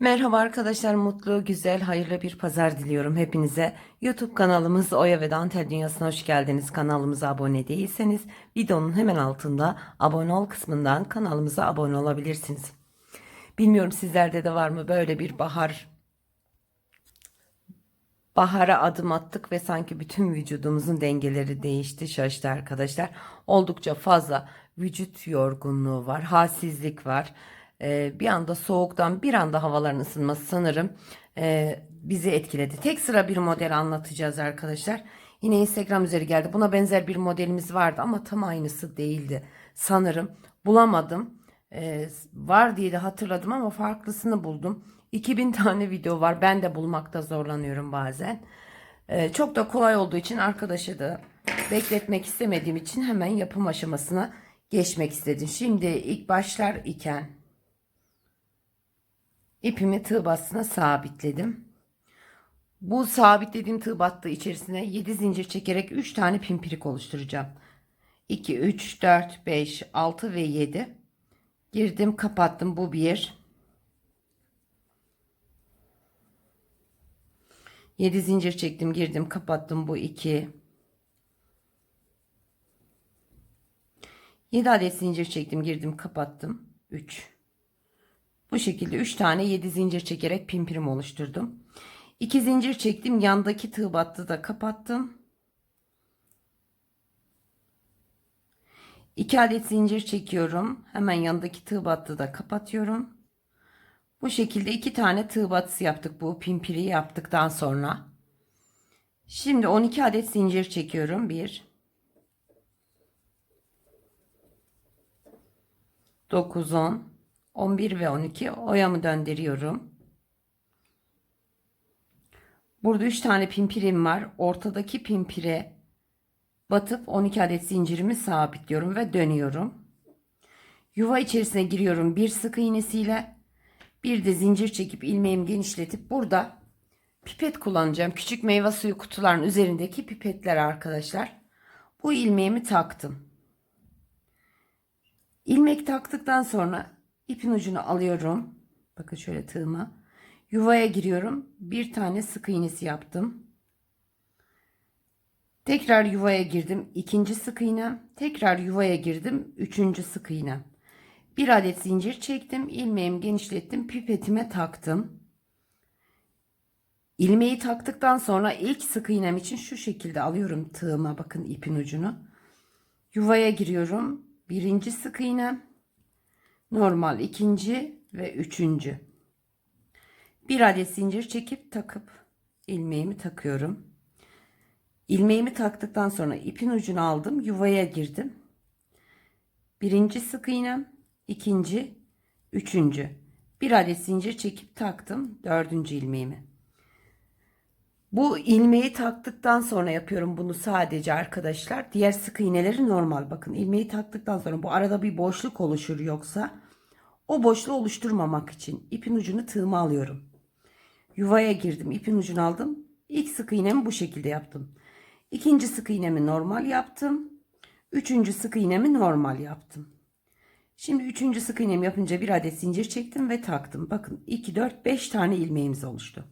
Merhaba arkadaşlar, mutlu, güzel, hayırlı bir pazar diliyorum hepinize. YouTube kanalımız Oya ve Dantel Dünyası'na hoş geldiniz. Kanalımıza abone değilseniz videonun hemen altında abone ol kısmından kanalımıza abone olabilirsiniz. Bilmiyorum sizlerde de var mı böyle bir bahar bahara adım attık ve sanki bütün vücudumuzun dengeleri değişti, şaştı arkadaşlar. Oldukça fazla vücut yorgunluğu var, halsizlik var. Ee, bir anda soğuktan bir anda havaların ısınması sanırım e, bizi etkiledi. Tek sıra bir model anlatacağız arkadaşlar. Yine Instagram üzeri geldi. Buna benzer bir modelimiz vardı ama tam aynısı değildi. Sanırım bulamadım. Ee, var diye de hatırladım ama farklısını buldum. 2000 tane video var. Ben de bulmakta zorlanıyorum bazen. Ee, çok da kolay olduğu için arkadaşı da bekletmek istemediğim için hemen yapım aşamasına geçmek istedim. Şimdi ilk başlar iken ipimi tığ bastığına sabitledim. Bu sabitlediğim tığ battığı içerisine 7 zincir çekerek 3 tane pimpirik oluşturacağım. 2, 3, 4, 5, 6 ve 7. Girdim kapattım bu bir. 7 zincir çektim girdim kapattım bu 2. 7 adet zincir çektim girdim kapattım 3. Bu şekilde 3 tane 7 zincir çekerek pimpirim oluşturdum. 2 zincir çektim yandaki tığ battı da kapattım. 2 adet zincir çekiyorum. Hemen yanındaki tığ battı da kapatıyorum. Bu şekilde iki tane tığ batısı yaptık bu pimpiri yaptıktan sonra. Şimdi 12 adet zincir çekiyorum. 1 9 10 11 ve 12 oyamı döndürüyorum. Burada 3 tane pimpirim var. Ortadaki pimpire batıp 12 adet zincirimi sabitliyorum ve dönüyorum. Yuva içerisine giriyorum bir sık iğnesiyle. Bir de zincir çekip ilmeğimi genişletip burada pipet kullanacağım. Küçük meyve suyu kutuların üzerindeki pipetler arkadaşlar. Bu ilmeğimi taktım. İlmek taktıktan sonra ipin ucunu alıyorum. Bakın şöyle tığıma. Yuvaya giriyorum. Bir tane sık iğnesi yaptım. Tekrar yuvaya girdim. ikinci sık iğnem. Tekrar yuvaya girdim. Üçüncü sık iğnem. Bir adet zincir çektim. ilmeğimi genişlettim. Pipetime taktım. İlmeği taktıktan sonra ilk sık iğnem için şu şekilde alıyorum tığıma. Bakın ipin ucunu. Yuvaya giriyorum. Birinci sık iğnem. Normal ikinci ve üçüncü. Bir adet zincir çekip takıp ilmeğimi takıyorum. İlmeğimi taktıktan sonra ipin ucunu aldım. Yuvaya girdim. Birinci sık iğnem, ikinci, üçüncü. Bir adet zincir çekip taktım dördüncü ilmeğimi. Bu ilmeği taktıktan sonra yapıyorum bunu sadece arkadaşlar. Diğer sık iğneleri normal. Bakın ilmeği taktıktan sonra bu arada bir boşluk oluşur yoksa o boşluğu oluşturmamak için ipin ucunu tığıma alıyorum. Yuvaya girdim. ipin ucunu aldım. İlk sık iğnemi bu şekilde yaptım. İkinci sık iğnemi normal yaptım. Üçüncü sık iğnemi normal yaptım. Şimdi üçüncü sık iğnemi yapınca bir adet zincir çektim ve taktım. Bakın 2, 4, 5 tane ilmeğimiz oluştu.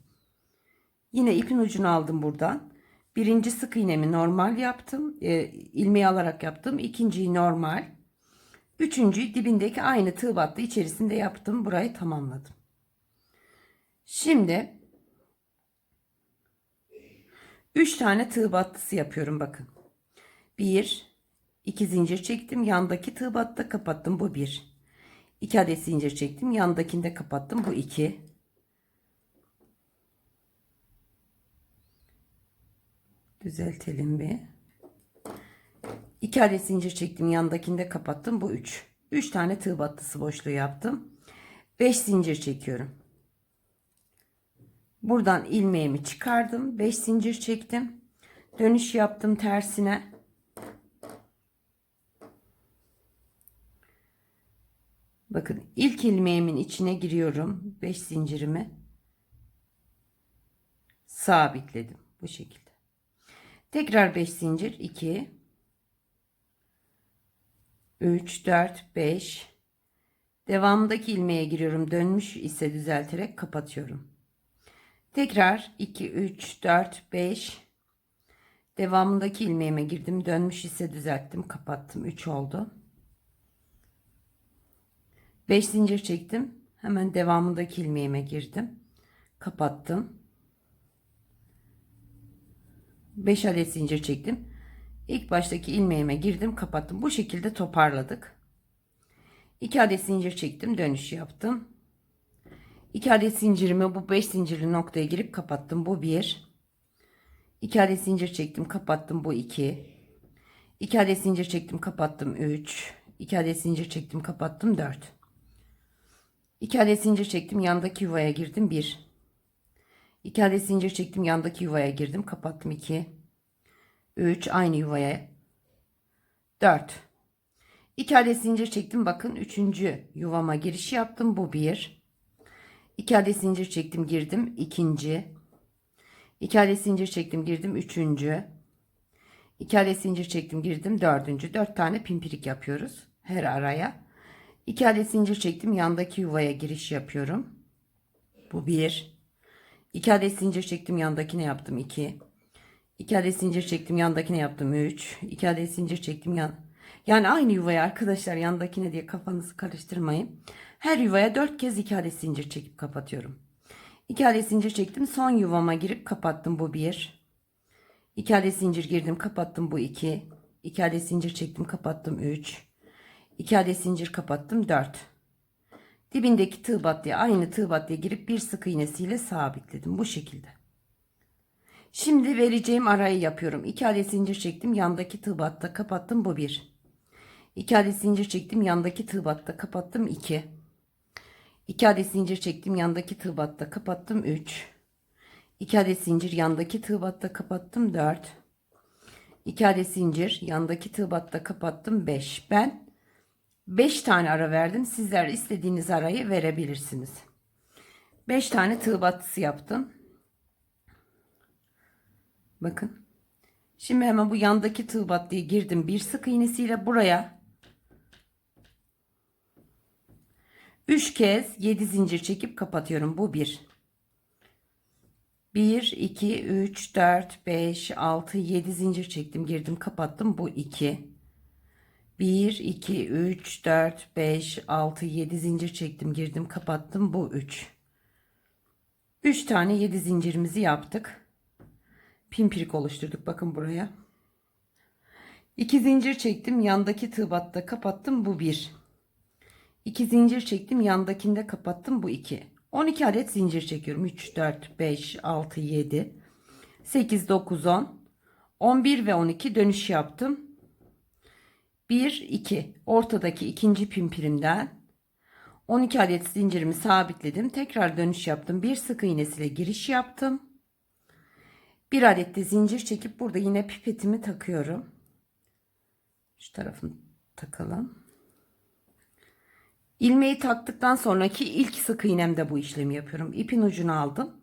Yine ipin ucunu aldım buradan. Birinci sık iğnemi normal yaptım. E, ilmeği alarak yaptım. İkinciyi normal. Üçüncüyü dibindeki aynı tığ battı içerisinde yaptım. Burayı tamamladım. Şimdi 3 tane tığ battısı yapıyorum bakın. 1 2 zincir çektim. Yandaki tığ battı kapattım. Bu 1. 2 adet zincir çektim. Yandakinde kapattım. Bu 2. Düzeltelim bir. 2 adet zincir çektim. Yandakinde kapattım. Bu 3. 3 tane tığ battısı boşluğu yaptım. 5 zincir çekiyorum. Buradan ilmeğimi çıkardım. 5 zincir çektim. Dönüş yaptım tersine. Bakın ilk ilmeğimin içine giriyorum. 5 zincirimi sabitledim bu şekilde. Tekrar 5 zincir 2 3 4 5 Devamındaki ilmeğe giriyorum. Dönmüş ise düzelterek kapatıyorum. Tekrar 2, 3, 4, 5. Devamındaki ilmeğime girdim. Dönmüş ise düzelttim. Kapattım. 3 oldu. 5 zincir çektim. Hemen devamındaki ilmeğime girdim. Kapattım. 5 adet zincir çektim. İlk baştaki ilmeğime girdim, kapattım. Bu şekilde toparladık. 2 adet zincir çektim, dönüş yaptım. 2 adet zincirimi bu 5 zincirli noktaya girip kapattım. Bu 1. 2 adet zincir çektim, kapattım. Bu 2. 2 adet zincir çektim, kapattım. 3. 2 adet zincir çektim, kapattım. 4. 2 adet zincir çektim, yandaki yuvaya girdim. 1. 2 adet zincir çektim, yandaki yuvaya girdim, kapattım. 2. 3 aynı yuvaya 4 2 adet zincir çektim bakın 3. yuvama giriş yaptım bu 1 2 adet zincir çektim girdim 2. 2 adet zincir çektim girdim 3. 2 adet zincir çektim girdim 4. 4 tane pimpirik yapıyoruz her araya 2 adet zincir çektim yandaki yuvaya giriş yapıyorum bu 1 2 adet zincir çektim yandakine yaptım 2 2 adet zincir çektim yandakine yaptım 3 2 adet zincir çektim yan yani aynı yuvaya arkadaşlar yandakine diye kafanızı karıştırmayın. Her yuvaya 4 kez 2 adet zincir çekip kapatıyorum. 2 adet zincir çektim son yuvama girip kapattım bu 1 2 adet zincir girdim kapattım bu 2 2 adet zincir çektim kapattım 3 2 adet zincir kapattım 4 dibindeki tığ battıya aynı tığ battıya girip bir sık iğnesiyle sabitledim bu şekilde Şimdi vereceğim arayı yapıyorum. 2 adet zincir çektim. Yandaki tığ batta kapattım. Bu 1. 2 adet zincir çektim. Yandaki tığ batta kapattım. 2. 2 adet zincir çektim. Yandaki tığ batta kapattım. 3. 2 adet zincir yandaki tığ batta kapattım. 4. 2 adet zincir yandaki tığ batta kapattım. 5. Ben 5 tane ara verdim. Sizler istediğiniz arayı verebilirsiniz. 5 tane tığ battısı yaptım. Bakın. Şimdi hemen bu yandaki tığ battıya girdim. Bir sık iğnesiyle buraya 3 kez 7 zincir çekip kapatıyorum. Bu 1. 1, 2, 3, 4, 5, 6, 7 zincir çektim. Girdim kapattım. Bu 2. 1, 2, 3, 4, 5, 6, 7 zincir çektim. Girdim kapattım. Bu 3. 3 tane 7 zincirimizi yaptık pimpirik oluşturduk. Bakın buraya. İki zincir çektim. Yandaki tığ batta kapattım. Bu bir. İki zincir çektim. Yandakinde kapattım. Bu iki. 12 adet zincir çekiyorum. 3, 4, 5, 6, 7, 8, 9, 10, 11 ve 12 dönüş yaptım. 1, 2. Ortadaki ikinci pimpirimden 12 adet zincirimi sabitledim. Tekrar dönüş yaptım. Bir sık iğnesiyle giriş yaptım. Bir adet de zincir çekip burada yine pipetimi takıyorum. Şu tarafını takalım. İlmeği taktıktan sonraki ilk sık iğnemde bu işlemi yapıyorum. İpin ucunu aldım.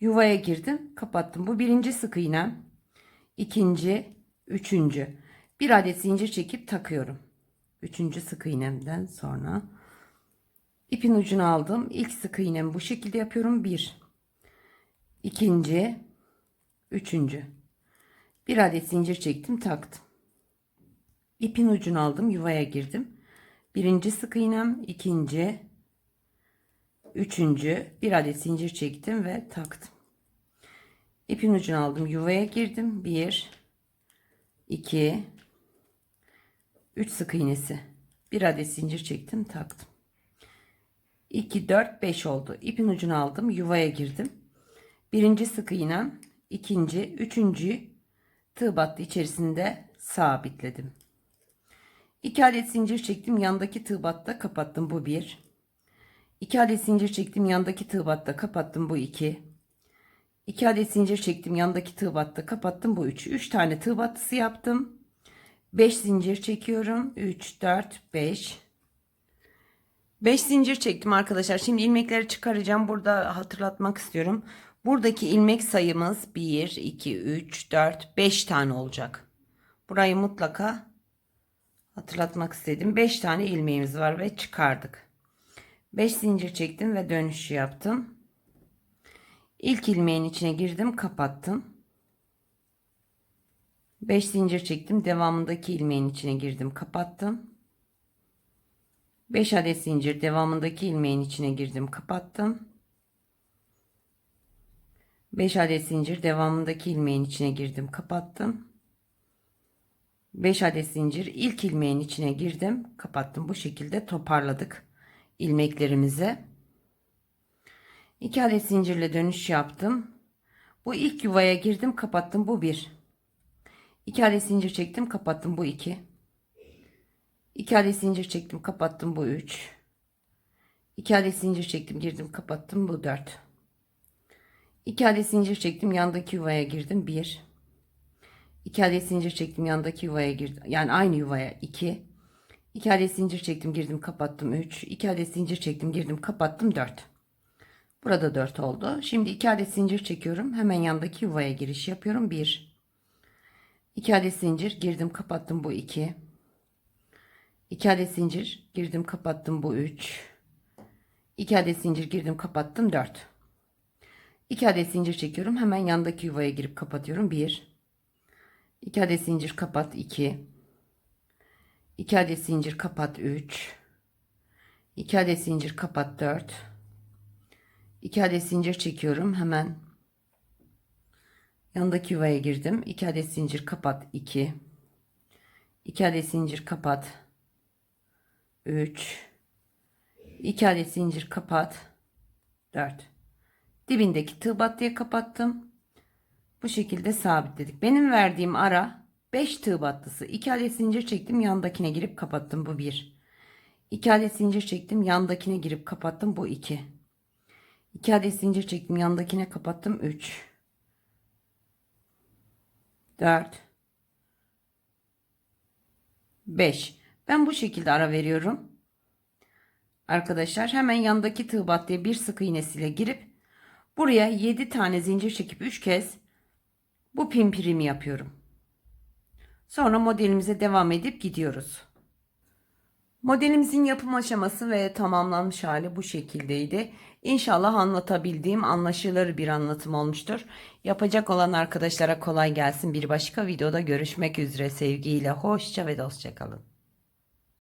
Yuvaya girdim. Kapattım. Bu birinci sık iğnem. ikinci, üçüncü. Bir adet zincir çekip takıyorum. Üçüncü sık iğnemden sonra. ipin ucunu aldım. İlk sık iğnemi bu şekilde yapıyorum. Bir. ikinci, Üçüncü. Bir adet zincir çektim taktım. İpin ucunu aldım yuvaya girdim. Birinci sık iğnem, ikinci, üçüncü bir adet zincir çektim ve taktım. İpin ucunu aldım yuvaya girdim. Bir, iki, üç sık iğnesi. Bir adet zincir çektim taktım. 2, 4, 5 oldu. İpin ucunu aldım yuvaya girdim. Birinci sık iğnem ikinci, üçüncü tığ battı içerisinde sabitledim. 2 adet zincir çektim yandaki tığ batta kapattım bu bir. 2 adet zincir çektim yandaki tığ batta kapattım bu iki. 2 adet zincir çektim yandaki tığ batta kapattım bu üç. 3 tane tığ battısı yaptım. 5 zincir çekiyorum. 3 4 5 5 zincir çektim arkadaşlar. Şimdi ilmekleri çıkaracağım. Burada hatırlatmak istiyorum. Buradaki ilmek sayımız 1, 2, 3, 4, 5 tane olacak. Burayı mutlaka hatırlatmak istedim. 5 tane ilmeğimiz var ve çıkardık. 5 zincir çektim ve dönüş yaptım. İlk ilmeğin içine girdim, kapattım. 5 zincir çektim, devamındaki ilmeğin içine girdim, kapattım. 5 adet zincir devamındaki ilmeğin içine girdim, kapattım. 5 adet zincir devamındaki ilmeğin içine girdim, kapattım. 5 adet zincir ilk ilmeğin içine girdim, kapattım. Bu şekilde toparladık ilmeklerimizi. 2 adet zincirle dönüş yaptım. Bu ilk yuvaya girdim, kapattım. Bu 1. 2 adet zincir çektim, kapattım. Bu 2. 2 adet zincir çektim, kapattım. Bu 3. 2 adet zincir çektim, girdim, kapattım. Bu 4. 2 adet zincir çektim, yandaki yuvaya girdim. 1. 2 adet zincir çektim, yandaki yuvaya girdim. Yani aynı yuvaya 2. 2 adet zincir çektim, girdim, kapattım. 3. 2 adet zincir çektim, girdim, kapattım. 4. Burada 4 oldu. Şimdi 2 adet zincir çekiyorum. Hemen yandaki yuvaya giriş yapıyorum. 1. 2 adet zincir girdim, kapattım. Bu 2. 2 adet zincir girdim, kapattım. Bu 3. 2 adet zincir girdim, kapattım. 4. 2 adet zincir çekiyorum. Hemen yandaki yuvaya girip kapatıyorum. 1. 2 adet zincir kapat 2. 2 adet zincir kapat 3. 2 adet zincir kapat 4. 2 adet zincir çekiyorum. Hemen yandaki yuvaya girdim. 2 adet zincir kapat 2. 2 adet zincir kapat 3. 2 adet zincir kapat 4. Dibindeki tığ battıya kapattım. Bu şekilde sabitledik. Benim verdiğim ara 5 tığ battısı. 2 adet zincir çektim. Yandakine girip kapattım. Bu 1. 2 adet zincir çektim. Yandakine girip kapattım. Bu 2. 2 adet zincir çektim. Yandakine kapattım. 3. 4. 5. Ben bu şekilde ara veriyorum. Arkadaşlar hemen yandaki tığ battıya bir sık iğnesiyle girip buraya 7 tane zincir çekip 3 kez bu pimpirimi yapıyorum. Sonra modelimize devam edip gidiyoruz. Modelimizin yapım aşaması ve tamamlanmış hali bu şekildeydi. İnşallah anlatabildiğim anlaşılır bir anlatım olmuştur. Yapacak olan arkadaşlara kolay gelsin. Bir başka videoda görüşmek üzere sevgiyle. Hoşça ve dostça kalın.